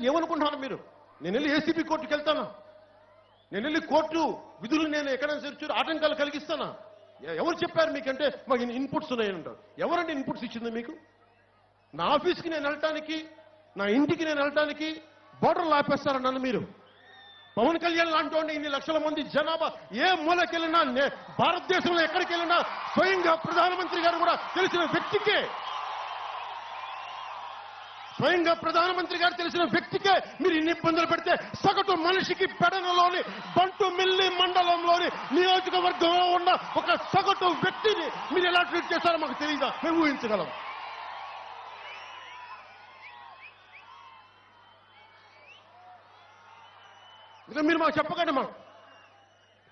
ఏమనుకుంటున్నారు మీరు? నేను వెళ్ళి ఏసీబీ కోర్టుకి వెళ్తానా? నేను వెళ్ళి కోర్టు విధులు నేను ఎక్కడైనా సరే ఆటంకాలు కలిగిస్తానా? ఎవరు చెప్పారు మీకంటే మాకు ఇన్పుట్స్ ఉన్నాయని అంటారు. ఎవరంటే ఇన్పుట్స్ ఇచ్చింది మీకు? నా ఆఫీస్కి నేను వెళ్ళటానికి నా ఇంటికి నేను వెళ్ళటానికి బోర్డర్లు ఆపేస్తారని నన్ను మీరు? పవన్ కళ్యాణ్ లాంటి వాడిని ఇన్ని లక్షల మంది జనాభా ఏ మూలకెళ్ళినా నే- భారతదేశంలో ఎక్కడికి వెళ్ళినా స్వయంగా ప్రధానమంత్రి గారు కూడా తెలిసిన వ్యక్తికే స్వయంగా ప్రధానమంత్రి గారు తెలిసిన వ్యక్తికే మీరు ఇన్ని ఇబ్బందులు పెడితే సగటు మనిషికి పెడనలోని బంటు మిల్లి మండలంలోని నియోజకవర్గంలో ఉన్న ఒక సగటు వ్యక్తిని మీరు ఎలా ట్రీట్ చేశారో మాకు తెలియదా? మేము ఊహించగలం. ఇక మీరు మాకు చెప్పకండి మాకు.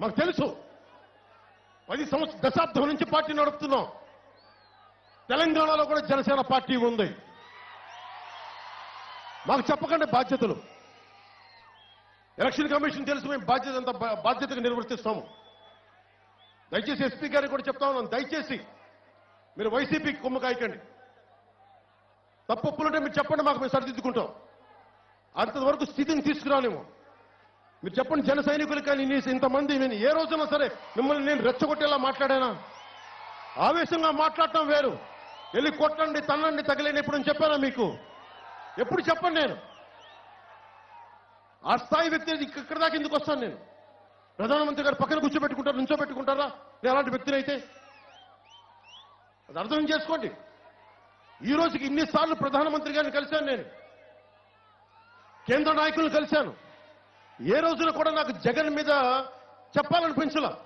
మాకు తెలుసు. పది సంవత్సరం దశాబ్దం నుంచి పార్టీ నడుపుతున్నాం. తెలంగాణలో కూడా జనసేన పార్టీ ఉంది. మాకు చెప్పకండి బాధ్యతలు. ఎలక్షన్ కమిషన్ తెలుసు మేము బాధ్యత అంత బాధ్యతగా నిర్వర్తిస్తాము. దయచేసి ఎస్పీ గారికి కూడా చెప్తా ఉన్నాను. దయచేసి మీరు వైసీపీకి కొమ్ము కాయకండి. తప్పులుంటే మీరు చెప్పండి మాకు మేము సరిదిద్దుకుంటాం. అంతవరకు స్థితిని తీసుకురాలేము. మీరు చెప్పండి జన సైనికులు కానీ ఇంతమంది నేను ఏ రోజున సరే మిమ్మల్ని నేను రెచ్చగొట్టేలా మాట్లాడానా? ఆవేశంగా మాట్లాడటం వేరు. వెళ్ళి కొట్టండి తన్నండి తగిలేని ఎప్పుడు చెప్పానా మీకు? ఎప్పుడు చెప్పండి నేను? ఆ స్థాయి వ్యక్తి ఇక్కడ దాకా ఎందుకు వస్తాను నేను? ప్రధానమంత్రి గారు పక్కన కూర్చోబెట్టుకుంటారు నుంచోబెట్టుకుంటారా? నేను అలాంటి వ్యక్తినైతే? అయితే అది అర్థం చేసుకోండి. ఈ రోజుకి ఇన్నిసార్లు ప్రధానమంత్రి గారిని కలిశాను నేను. కేంద్ర నాయకులను కలిశాను. ఏ రోజున కూడా నాకు జగన్ మీద చెప్పాలనిపించలా.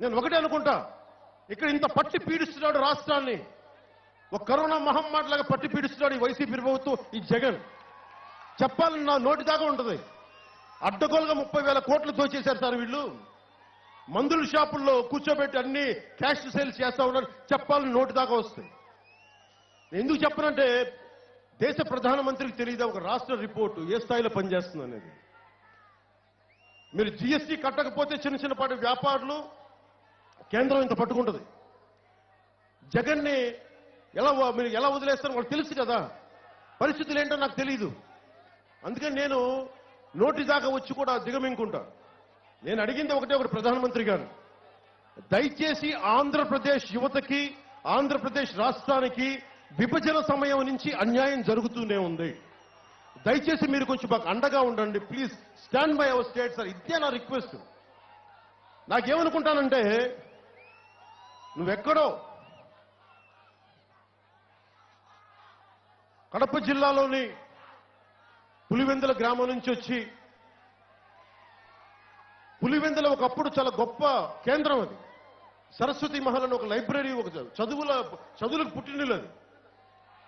నేను ఒకటే అనుకుంటా ఇక్కడ ఇంత పట్టి పీడిస్తున్నాడు రాష్ట్రాన్ని. ఒక కరోనా మహమ్మారిలాగా పట్టి పీడిస్తున్నాడు ఈ వైసీపీ ప్రభుత్వం ఈ జగన్. చెప్పాలని నా నోటి దాకా ఉంటుంది. అడ్డగోలుగా ముప్పై వేల కోట్లు దోచేశారు సార్ వీళ్ళు. మందుల షాపుల్లో కూర్చోబెట్టి అన్ని క్యాష్ సేల్స్ చేస్తా ఉన్నారు. చెప్పాలని నోటి దాకా వస్తాయి. ఎందుకు చెప్పనంటే దేశ ప్రధానమంత్రికి తెలియదా? ఒక రాష్ట్ర రిపోర్టు ఏ స్థాయిలో పనిచేస్తుంది అనేది. మీరు జీఎస్టీ కట్టకపోతే చిన్న చిన్నపాటి వ్యాపారులు కేంద్రం ఇంత పట్టుకుంటుంది. జగన్ని ఎలా మీరు ఎలా వదిలేస్తారో వాళ్ళు తెలుసు కదా. పరిస్థితులు ఏంటో నాకు తెలియదు అందుకని నేను నోటి దాకా వచ్చి కూడా దిగమింకుంటా నేను అడిగింది ఒకటే ఒకటి ప్రధానమంత్రి గారు. దయచేసి ఆంధ్రప్రదేశ్ యువతకి ఆంధ్రప్రదేశ్ రాష్ట్రానికి విభజన సమయం నుంచి అన్యాయం జరుగుతూనే ఉంది. దయచేసి మీరు కొంచెం మాకు అండగా ఉండండి. Please stand by our state sir. ఇదే నా రిక్వెస్ట్. నాకేమనుకుంటానంటే నువ్వెక్కడో కడప జిల్లాలోని పులివెందుల గ్రామం నుంచి వచ్చి పులివెందుల ఒకప్పుడు చాలా గొప్ప కేంద్రం అది. సరస్వతి మహల్ అని ఒక లైబ్రరీ ఒక చదువుల చదువులకు పుట్టినీళ్ళు అది.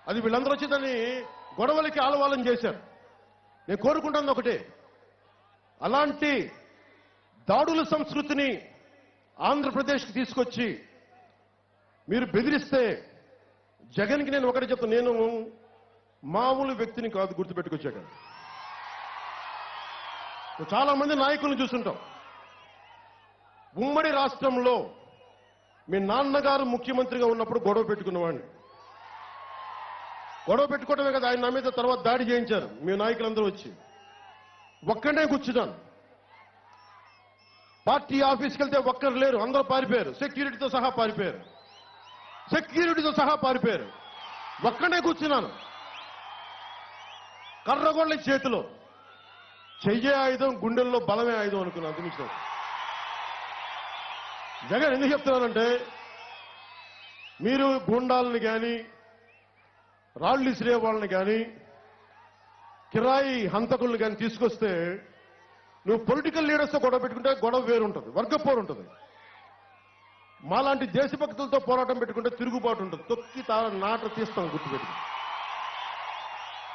అది వీళ్ళందరూ వచ్చి దాన్ని గొడవలకి ఆలవాలం చేశారు. నేను కోరుకుంటుంది ఒకటే. అలాంటి దాడుల సంస్కృతిని ఆంధ్రప్రదేశ్కి తీసుకొచ్చి మీరు బెదిరిస్తే జగన్కి నేను ఒకటి చెప్తాను నేను మామూలు వ్యక్తిని కాదు గుర్తుపెట్టుకొచ్చాక. చాలా మంది నాయకులను చూస్తుంటాం. ఉమ్మడి రాష్ట్రంలో మీ నాన్నగారు ముఖ్యమంత్రిగా ఉన్నప్పుడు గొడవ పెట్టుకున్నవాడిని గొడవ పెట్టుకోవడమే కదా ఆయన నా మీద తర్వాత దాడి చేయించారు. మీ నాయకులందరూ వచ్చి. ఒక్కడే కూర్చున్నాను. పార్టీ ఆఫీస్కి వెళ్తే ఒక్కరు లేరు అందరూ పారిపోయారు. సెక్యూరిటీతో సహా పారిపోయారు. సెక్యూరిటీతో సహా పారిపోయారు. ఒక్కడే కూర్చున్నాను. కర్రగొండ చేతిలో. చెయ్యే ఆయుధం గుండెల్లో బలమే ఆయుధం అనుకున్నాను అంతమించిన జగన్ ఎందుకు చెప్తున్నానంటే మీరు గుండాలని కానీ రాళ్ళు ఇసిరే వాళ్ళని కానీ కిరాయి హంతకుల్ని కానీ తీసుకొస్తే నువ్వు పొలిటికల్ లీడర్స్తో గొడవ పెట్టుకుంటే గొడవ వేరు ఉంటుంది వర్గపోరు ఉంటుంది మాలాంటి దేశభక్తులతో పోరాటం పెట్టుకుంటే తిరుగుబాటు ఉంటుంది. తొక్కి తార నాట తీస్తాం గుర్తుపెట్టుకో.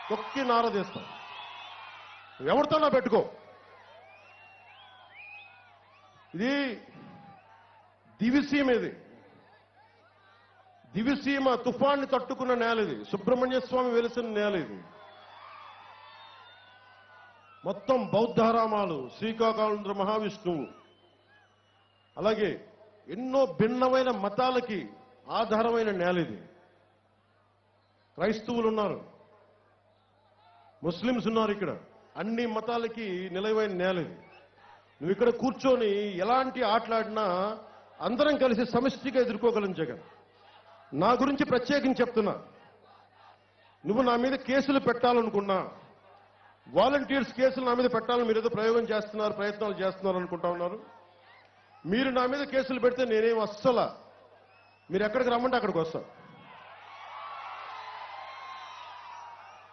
తొక్కి నారదీస్తాం ఎవరితోనా పెట్టుకో. ఇది దివిసీమ ఇది. దివిసీమ తుఫాన్ని తట్టుకున్న నేల ఇది. సుబ్రహ్మణ్య స్వామి వెలిసిన నేల ఇది. మొత్తం బౌద్ధారామాలు శ్రీకాకుళం మహావిష్ణువు. అలాగే ఎన్నో భిన్నమైన మతాలకి ఆధారమైన నేల ఇది. క్రైస్తవులు ఉన్నారు. ముస్లిమ్స్ ఉన్నారు ఇక్కడ. అన్ని మతాలకి నిలవైన నేల ఇది. నువ్వు ఇక్కడ కూర్చొని ఎలాంటి ఆటలాడినా అందరం కలిసి సమిష్టిగా ఎదుర్కోగలం జగన్. నా గురించి ప్రత్యేకించి చెప్తున్నా. నువ్వు నా మీద కేసులు పెట్టాలనుకున్నా వాలంటీర్స్ కేసులు నా మీద పెట్టాలని మీరు ఏదో ప్రయోగం చేస్తున్నారు ప్రయత్నాలు చేస్తున్నారు అనుకుంటా ఉన్నారు. మీరు నా మీద కేసులు పెడితే నేనేం అస్సలా. మీరు ఎక్కడికి రమ్మంటే అక్కడికి వస్తాను.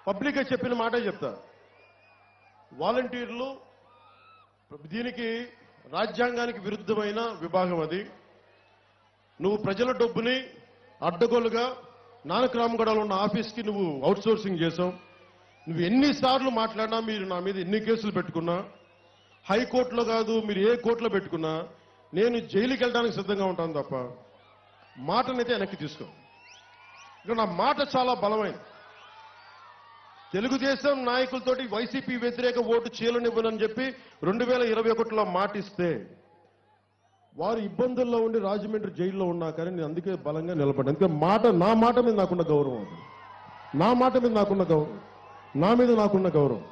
పబ్లిక్గా చెప్పిన మాటే చెప్తా. వాలంటీర్లు దీనికి రాజ్యాంగానికి విరుద్ధమైన విభాగం అది. నువ్వు ప్రజల డబ్బుని అడ్డగోలుగా నానక్రామగడలో ఉన్న ఆఫీస్కి నువ్వు అవుట్సోర్సింగ్ చేసావు నువ్వు ఎన్నిసార్లు మాట్లాడినా మీరు నా మీద ఎన్ని కేసులు పెట్టుకున్నా హైకోర్టులో కాదు మీరు ఏ కోర్టులో పెట్టుకున్నా నేను జైలుకి వెళ్ళడానికి సిద్ధంగా ఉంటాను తప్ప మాటనైతే వెనక్కి తీసుకో. ఇక నా మాట చాలా బలమైంది. తెలుగుదేశం నాయకులతోటి వైసీపీ వ్యతిరేక ఓటు చీలనివ్వనని చెప్పి రెండు వేల ఇరవై ఒకటిలో మాటిస్తే వారు ఇబ్బందుల్లో ఉండి రాజమండ్రి జైల్లో ఉన్నా కానీ నేను అందుకే బలంగా నిలబడ్డాను. అందుకే మాట నా మాట మీద నాకున్న గౌరవం నా మాట మీద నాకున్న గౌరవం నా మీద నాకున్న గౌరవం.